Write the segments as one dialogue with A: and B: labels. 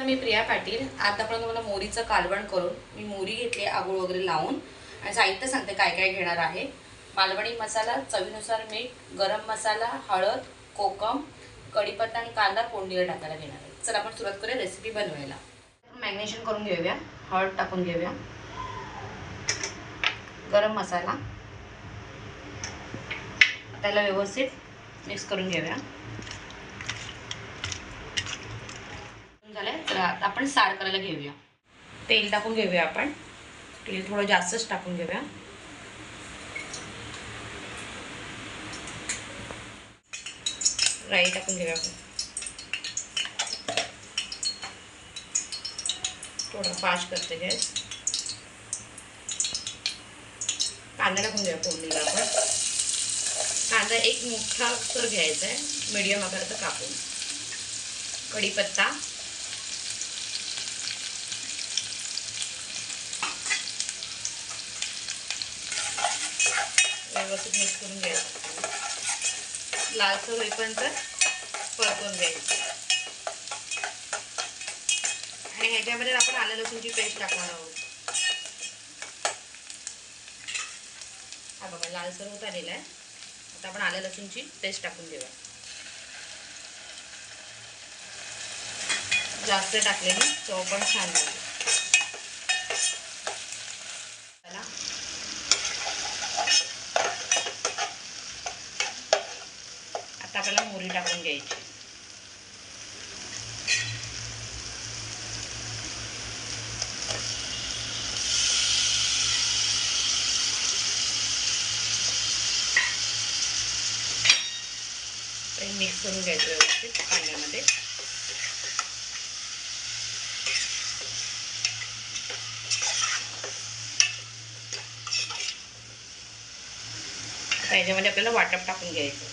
A: नमस्कार मी प्रिया पाटील. आतापर्यंत मला तुम्हाला मोरीचं कालवण करून मी मोरी घेतली आगोळ वगैरे लावून. आणि साहित्य सांगते काय काय घेणार आहे. मालवणी मसाला चवीनुसार मीठ गरम मसाला हळद कोकम कढीपत्ता आणि कांदा फोडणीला टाकायला घेणार आहे. चला आपण सुरुवात करूया रेसिपी बनवायला. मॅग्नेशन करून घेऊया. हळद टाकून घेऊया. गरम मसाला. त्याला व्यवस्थित मिक्स करून घेऊया. तर आपण सार करायला घेऊया. तेल टाकून घेऊया आपण. तेल थोडं जास्तच टाकून घेऊया. राई टाकून घेऊया आपण. थोडं फास्ट करते गॅस. कांदा टाकून घेऊया फोडणीला आपण. कांदा एक मोठा तर घ्यायचा आहे. मीडियम आकाराचा कापून. कढीपत्ता. व्यवस्थित मिक्स करून घ्यायचं. लालसर होईपर्यंत परतून घ्यायचं. आणि ह्याच्यामध्ये आपण आलं लसूणची पेस्ट टाकणार आहोत. हा बघा लालसर होत आलेला आहे. आता आपण आलं लसूणची पेस्ट टाकून देऊया जास्त टाकलेली चव पण छान लागेल चला आता आपल्याला मोरी टाकून घ्यायची. मिक्स करून घ्यायचं व्यवस्थित पाण्यामध्ये याच्यामध्ये आपल्याला वाटप टाकून घ्यायचं.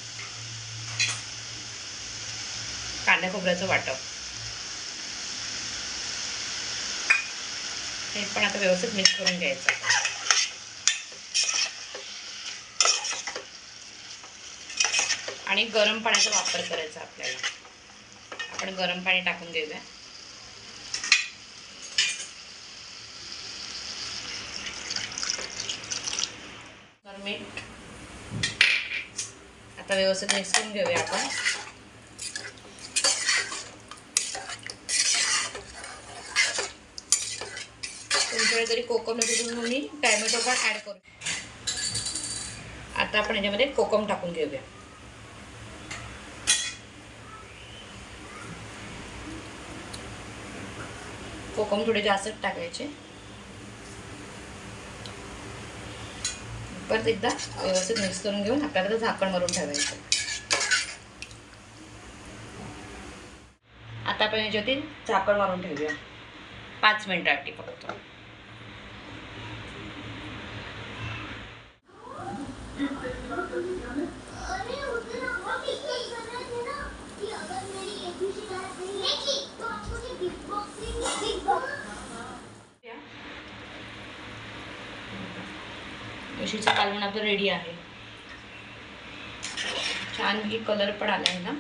A: कांदा खोबऱ्याचं वाटप. हे पण आता व्यवस्थित मिक्स करून घ्यायचं. आणि गरम पाण्याचा वापर करायचा आपल्याला. आपण गरम पाणी टाकून घेऊया. मीठ आता व्यवस्थित मिक्स करून घेऊया आपण. वेळ जरी कोकम नसेल मी टॅमॅटो पण ॲड करू. आता आपण याच्यामध्ये कोकम टाकून घेऊया. कोकम थोडे जास्त टाकायचे. परत एकदा व्यवस्थित मिक्स करून घेऊन आपल्याला झाकण मारून ठेवायचं. आता आपण याच्यावरती झाकण मारून ठेवूया. पाच मिनिटासाठी फक्त. म्हशीचं कालवण आपलं रेडी आहे. छान ही कलर पण आला आहे ना.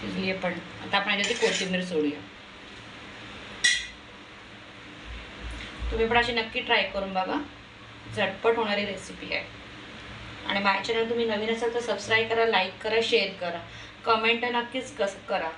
A: शिजली पण. आता आपण याच्यात कोथिंबीर सोडूया. तुम्ही पण अशी नक्की ट्राय करून बघा. झटपट होणारी रेसिपी आहे. आणि माझ्या चॅनल तुम्ही नवीन असाल तर सबस्क्राईब करा लाईक करा शेअर करा. कमेंट नक्कीच कस करा.